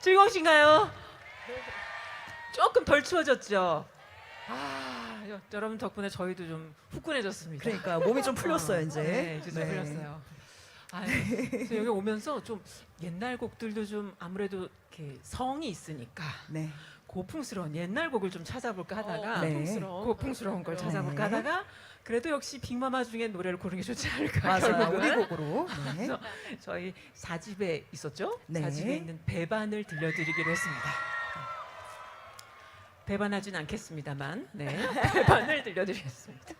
즐거우신가요? 조금 덜 추워졌죠? 아, 여- 여러분 덕분에 저희도 좀 후끈해졌습니다. 그러니까 몸이 좀 풀렸어요 어, 이제. 네, 이제 좀 네. 풀렸어요. 아, 그래서 여기 오면서 좀 옛날 곡들도 좀 아무래도 이렇게 성이 있으니까 네. 고풍스러운 옛날 곡을 좀 찾아볼까 하다가 네. 고풍스러운, 걸 네. 찾아볼까 하다가 그래도 역시 빅마마 중에 노래를 고르는 게 좋지 않을까 맞아요. 결국은. 우리 곡으로. 네. 그래서 저희 사집에 있었죠? 네. 사집에 있는 배반을 들려드리기로 했습니다. 배반하진 않겠습니다만, 네, 배반을 들려드리겠습니다.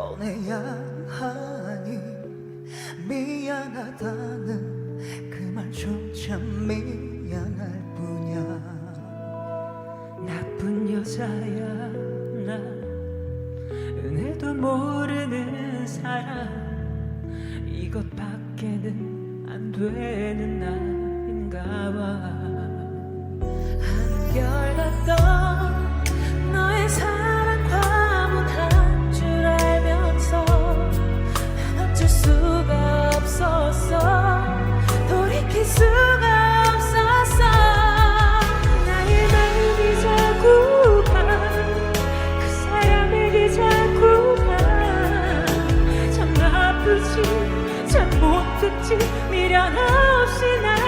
꺼내야 하니 미안하다는 그 말조차 미안할 뿐이야. 나쁜 여자야 나. 은혜도 모르는 사람. 이것밖에는 안 되는 나인가 봐. 한결 같던 미련 없이 날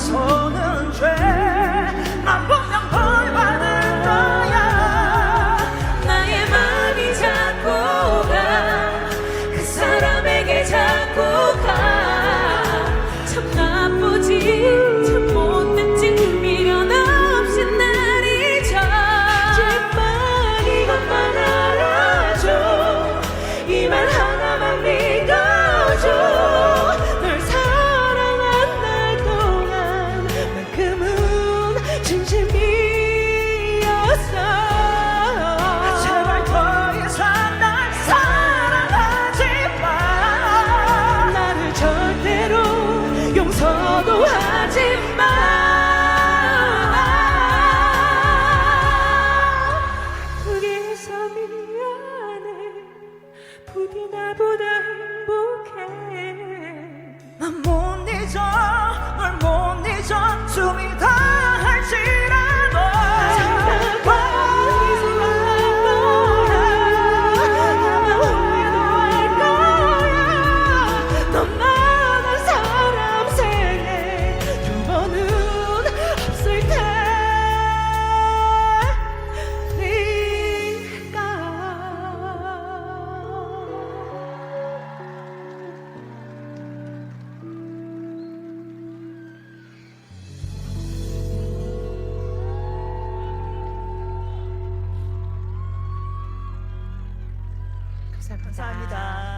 돌아서는 죄 나보다 행복해. 난못 잊어 널 못 잊어 숨이 다 감사합니다. 감사합니다